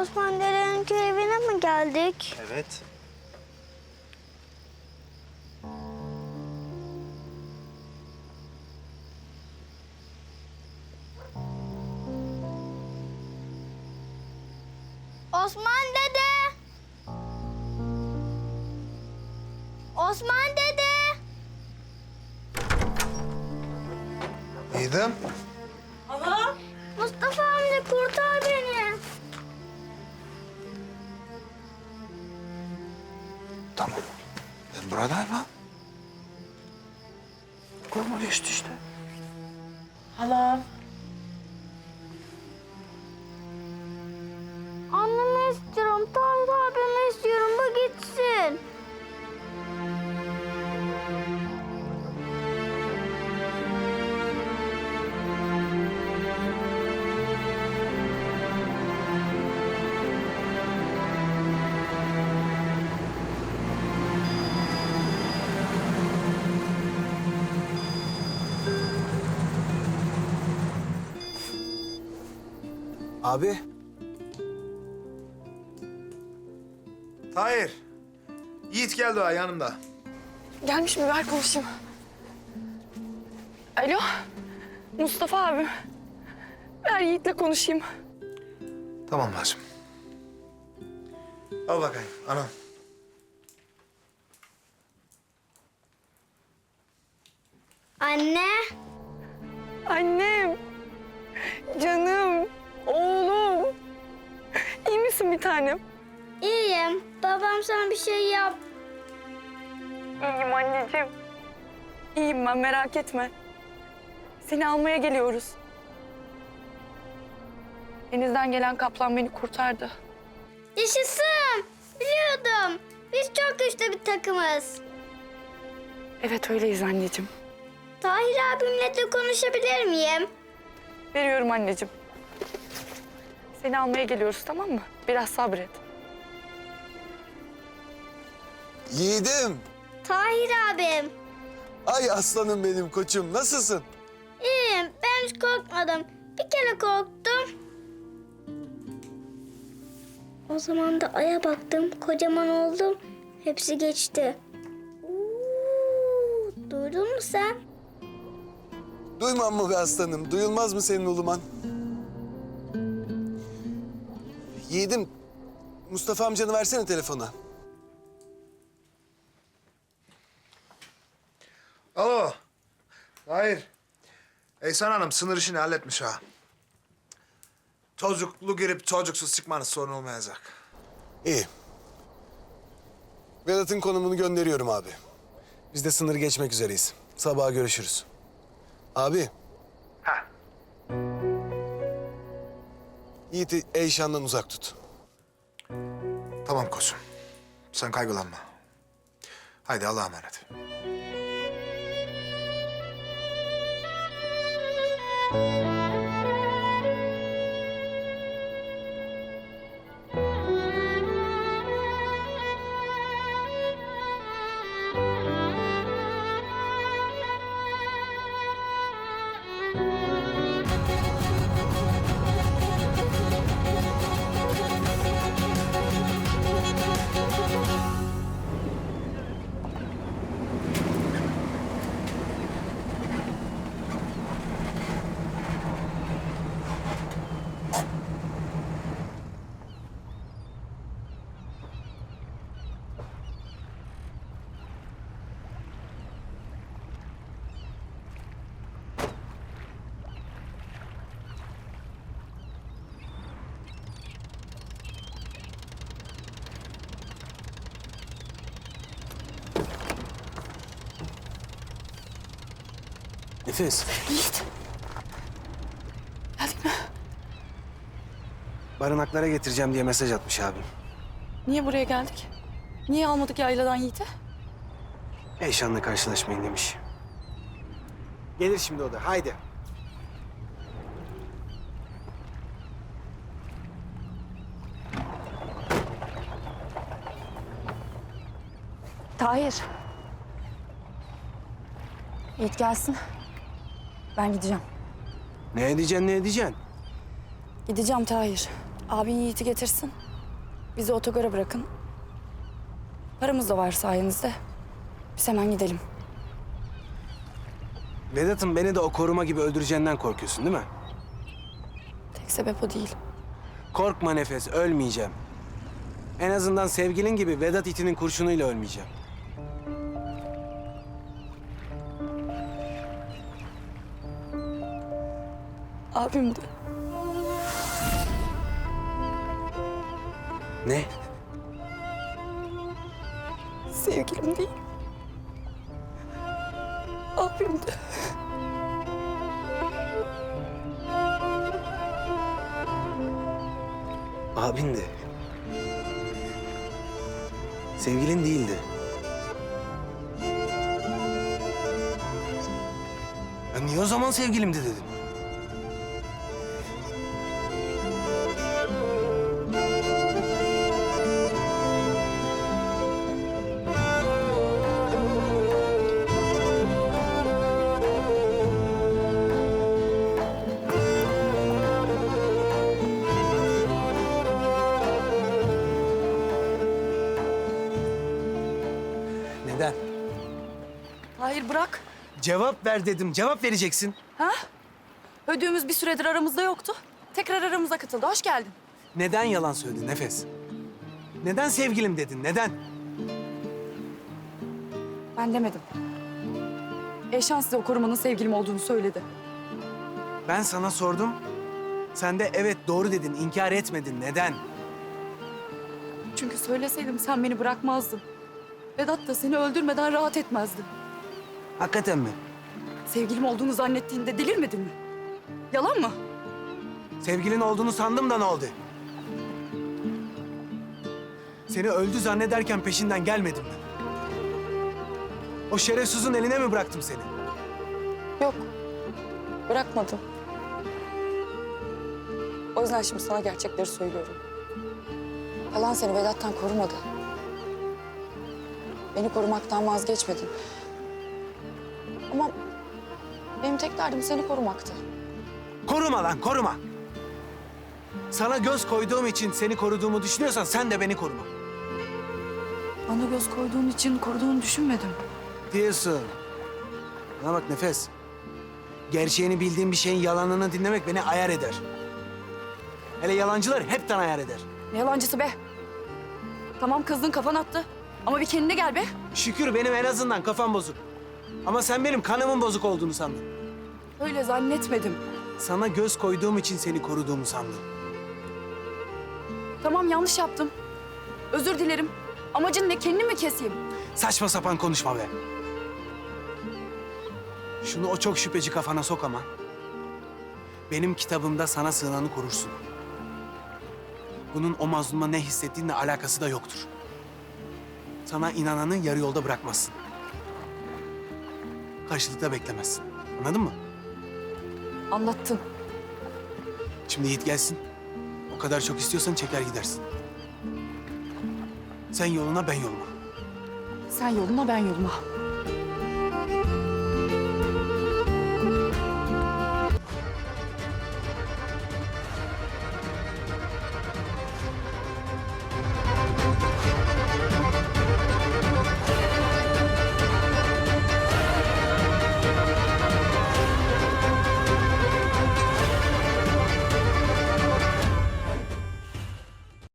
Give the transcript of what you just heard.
Osman Dere'nin evine mi geldik? Evet. Osman dede! Osman dede! Yiğidim. Tamam. Ben buradayım ha. Korkma geçti işte. Halam. Annemi istiyorum, Tahir abimi Abi, Tahir. Yiğit geldi ha yanımda. Gelmiş mi? Ver konuşayım. Alo. Mustafa abi. Ver Yiğit'le konuşayım. Tamam bacım. Al bakayım anam. Anne, Annem. Tanem? iyiyim. Babam sana bir şey yap. İyiyim anneciğim. İyiyim ben merak etme. Seni almaya geliyoruz. Denizden gelen kaplan beni kurtardı. Yaşasın. Biliyordum. Biz çok güçlü bir takımız. Evet öyleyiz anneciğim. Tahir abimle de konuşabilir miyim? Veriyorum anneciğim. Seni almaya geliyoruz tamam mı? Biraz sabret. yiğidim. Tahir abim. Ay aslanım benim koçum. Nasılsın? İyiyim. Ben hiç korkmadım. Bir kere korktum. O zaman da aya baktım. Kocaman oldum. Hepsi geçti. Oo, duydun mu sen? Duymam mı be aslanım? Duyulmaz mı senin uluman? Yiğidim, Mustafa amcanı versene telefona. Alo. Tahir. Eysan Hanım sınır işini halletmiş ha. Çocuklu girip çocuksuz çıkmanız sorun olmayacak. İyi. Vedat'ın konumunu gönderiyorum abi. Biz de sınırı geçmek üzereyiz. Sabaha görüşürüz. Abi. Yiğit'i Eyşan'dan uzak tut. Tamam koçum. Sen kaygılanma. Haydi Allah'a emanet. Nefes, Yiğit. Geldik mi? barınaklara getireceğim diye mesaj atmış abim. Niye buraya geldik? Niye almadık yayladan Yiğit'i? Eyşan'la karşılaşmayın demiş. Gelir şimdi o da. Haydi. Tahir. Yiğit gelsin. Ben gideceğim. Ne edeceksin, ne edeceksin? Gideceğim Tahir. Abin Yiğit'i getirsin. Bizi otogara bırakın. Paramız da var sayenizde. Biz hemen gidelim. Vedat'ın beni de o koruma gibi öldüreceğinden korkuyorsun değil mi? Tek sebep o değil. Korkma Nefes, ölmeyeceğim. En azından sevgilin gibi Vedat itinin kurşunuyla ölmeyeceğim. Abim de. Ne? Sevgilim değil. Abim de. Abin de. Sevgilin değildi. Ya niye o zaman sevgilimdi dedim? Hayır bırak. Cevap ver dedim. Cevap vereceksin. Ha? Ödüğümüz bir süredir aramızda yoktu. Tekrar aramıza katıldı. Hoş geldin. Neden yalan söyledin Nefes? Neden sevgilim dedin? Neden? Ben demedim. Eşan size o korumanın sevgilim olduğunu söyledi. Ben sana sordum. Sen de evet doğru dedin. inkar etmedin. Neden? Çünkü söyleseydim sen beni bırakmazdın. Vedat da seni öldürmeden rahat etmezdi. Hakikaten mi? Sevgilim olduğunu zannettiğinde delirmedin mi? Yalan mı? Sevgilin olduğunu sandım da ne oldu? Seni öldü zannederken peşinden gelmedim mi? O şerefsizin eline mi bıraktım seni? Yok. Bırakmadım. O yüzden şimdi sana gerçekleri söylüyorum. Yalan seni Vedat'tan korumadı. Beni korumaktan vazgeçmedin. Ama benim tek derdim seni korumaktı. Koruma lan koruma. Sana göz koyduğum için seni koruduğumu düşünüyorsan sen de beni koruma. Bana göz koyduğun için koruduğunu düşünmedim. Diyorsun. Bana bak Nefes. Gerçeğini bildiğim bir şeyin yalanını dinlemek beni ayar eder. Hele yalancılar hepten ayar eder. Ne yalancısı be? Tamam kızdın kafan attı. Ama bir kendine gel be. Şükür benim en azından kafam bozuk. Ama sen benim kanımın bozuk olduğunu sandın. Öyle zannetmedim. Sana göz koyduğum için seni koruduğumu sandın. Tamam yanlış yaptım. Özür dilerim. Amacın ne? Kendimi mi keseyim? Saçma sapan konuşma be. Şunu o çok şüpheci kafana sok ama. Benim kitabımda sana sığınanı korursun. Bunun o mazluma ne hissettiğinle alakası da yoktur. Sana inananı yarı yolda bırakmazsın. Karşılıkta beklemezsin. Anladın mı? Anlattın. Şimdi Yiğit gelsin. O kadar çok istiyorsan çeker gidersin. Sen yoluna ben yoluma. Sen yoluna ben yoluma.